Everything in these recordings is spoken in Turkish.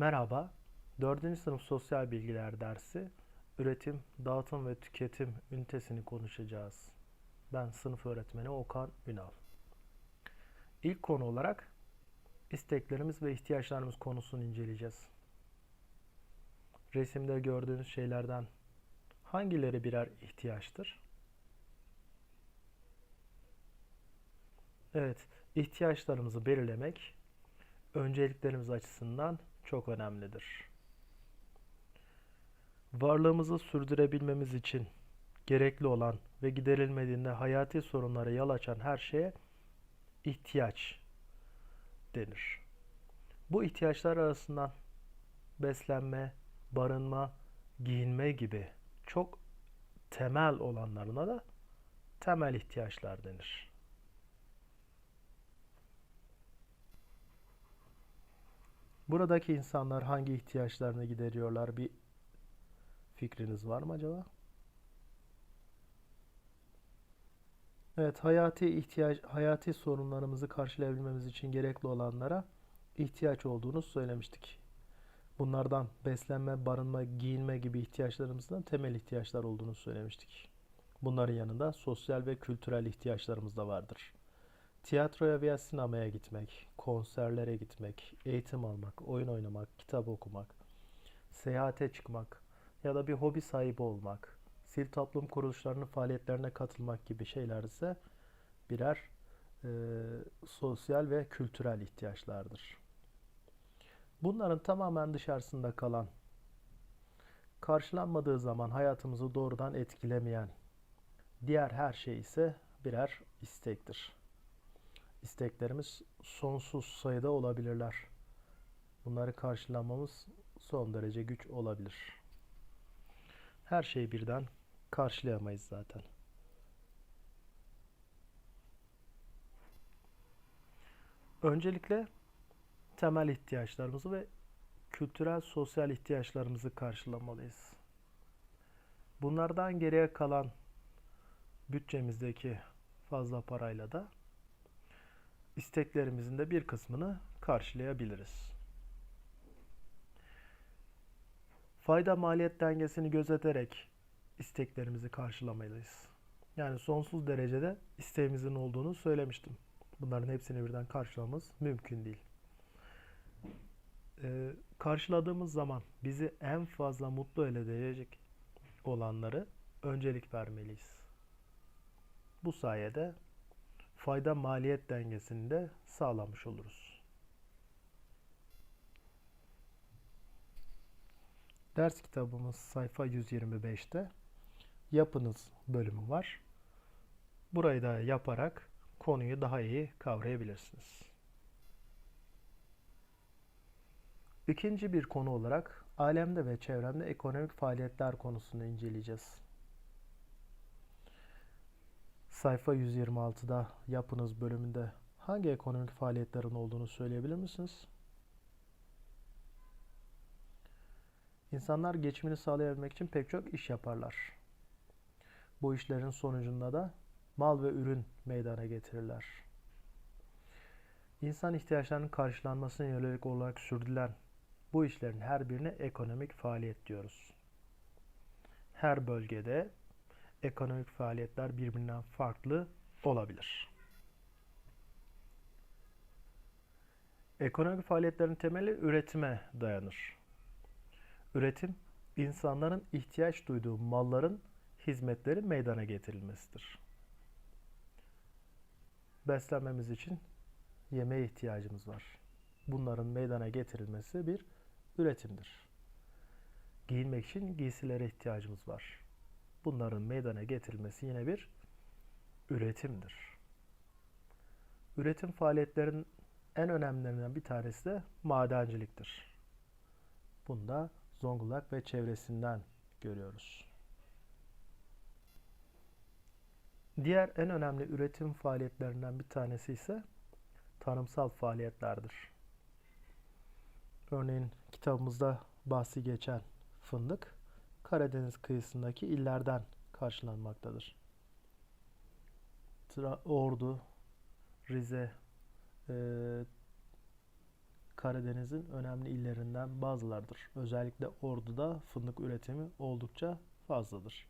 Merhaba, 4. sınıf sosyal bilgiler dersi üretim, dağıtım ve tüketim ünitesini konuşacağız. Ben sınıf öğretmeni Okan Ünal. İlk konu olarak isteklerimiz ve ihtiyaçlarımız konusunu inceleyeceğiz. Resimde gördüğünüz şeylerden hangileri birer ihtiyaçtır? Evet, ihtiyaçlarımızı belirlemek önceliklerimiz açısından çok önemlidir. Varlığımızı sürdürebilmemiz için gerekli olan ve giderilmediğinde hayati sorunlara yol açan her şeye ihtiyaç denir. Bu ihtiyaçlar arasından beslenme, barınma, giyinme gibi çok temel olanlarına da temel ihtiyaçlar denir. Buradaki insanlar hangi ihtiyaçlarını gideriyorlar? Bir fikriniz var mı acaba? Evet, hayati ihtiyaç, hayati sorunlarımızı karşılayabilmemiz için gerekli olanlara ihtiyaç olduğunu söylemiştik. Bunlardan beslenme, barınma, giyinme gibi ihtiyaçlarımızdan temel ihtiyaçlar olduğunu söylemiştik. Bunların yanında sosyal ve kültürel ihtiyaçlarımız da vardır. Tiyatroya veya sinemaya gitmek, konserlere gitmek, eğitim almak, oyun oynamak, kitap okumak, seyahate çıkmak ya da bir hobi sahibi olmak, sivil toplum kuruluşlarının faaliyetlerine katılmak gibi şeyler ise birer e, sosyal ve kültürel ihtiyaçlardır. Bunların tamamen dışarısında kalan, karşılanmadığı zaman hayatımızı doğrudan etkilemeyen diğer her şey ise birer istektir. İsteklerimiz sonsuz sayıda olabilirler. Bunları karşılamamız son derece güç olabilir. Her şeyi birden karşılayamayız zaten. Öncelikle temel ihtiyaçlarımızı ve kültürel sosyal ihtiyaçlarımızı karşılamalıyız. Bunlardan geriye kalan bütçemizdeki fazla parayla da isteklerimizin de bir kısmını karşılayabiliriz. Fayda maliyet dengesini gözeterek isteklerimizi karşılamalıyız. Yani sonsuz derecede isteğimizin olduğunu söylemiştim. Bunların hepsini birden karşılamamız mümkün değil. Ee, karşıladığımız zaman bizi en fazla mutlu edecek olanları öncelik vermeliyiz. Bu sayede fayda maliyet dengesini de sağlamış oluruz. Ders kitabımız sayfa 125'te yapınız bölümü var. Burayı da yaparak konuyu daha iyi kavrayabilirsiniz. İkinci bir konu olarak alemde ve çevremde ekonomik faaliyetler konusunu inceleyeceğiz. Sayfa 126'da yapınız bölümünde hangi ekonomik faaliyetlerin olduğunu söyleyebilir misiniz? İnsanlar geçimini sağlayabilmek için pek çok iş yaparlar. Bu işlerin sonucunda da mal ve ürün meydana getirirler. İnsan ihtiyaçlarının karşılanmasına yönelik olarak sürdürülen bu işlerin her birine ekonomik faaliyet diyoruz. Her bölgede ekonomik faaliyetler birbirinden farklı olabilir. Ekonomik faaliyetlerin temeli üretime dayanır. Üretim, insanların ihtiyaç duyduğu malların, hizmetlerin meydana getirilmesidir. Beslenmemiz için yemeğe ihtiyacımız var. Bunların meydana getirilmesi bir üretimdir. Giyinmek için giysilere ihtiyacımız var bunların meydana getirilmesi yine bir üretimdir. Üretim faaliyetlerin en önemlilerinden bir tanesi de madenciliktir. Bunu da Zonguldak ve çevresinden görüyoruz. Diğer en önemli üretim faaliyetlerinden bir tanesi ise tarımsal faaliyetlerdir. Örneğin kitabımızda bahsi geçen fındık Karadeniz kıyısındaki illerden karşılanmaktadır. Tra Ordu, Rize, e, Karadeniz'in önemli illerinden bazılardır. Özellikle Ordu'da fındık üretimi oldukça fazladır.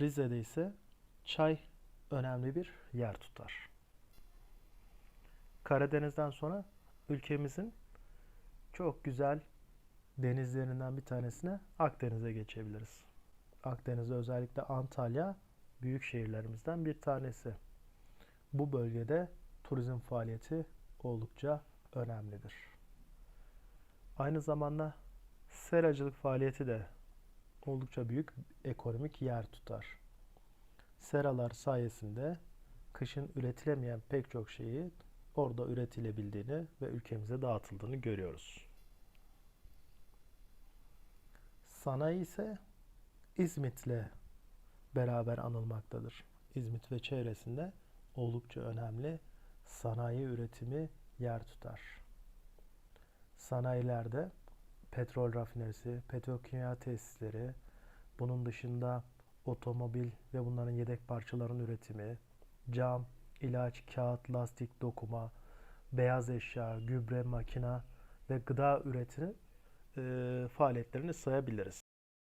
Rize'de ise çay önemli bir yer tutar. Karadeniz'den sonra ülkemizin çok güzel denizlerinden bir tanesine Akdeniz'e geçebiliriz. Akdeniz'de özellikle Antalya büyük şehirlerimizden bir tanesi. Bu bölgede turizm faaliyeti oldukça önemlidir. Aynı zamanda seracılık faaliyeti de oldukça büyük ekonomik yer tutar. Seralar sayesinde kışın üretilemeyen pek çok şeyi orada üretilebildiğini ve ülkemize dağıtıldığını görüyoruz. Sanayi ise İzmit'le beraber anılmaktadır. İzmit ve çevresinde oldukça önemli sanayi üretimi yer tutar. Sanayilerde petrol rafinerisi, petrokimya tesisleri, bunun dışında otomobil ve bunların yedek parçaların üretimi, cam, ilaç, kağıt, lastik, dokuma, beyaz eşya, gübre, makina ve gıda üretimi faaliyetlerini sayabiliriz.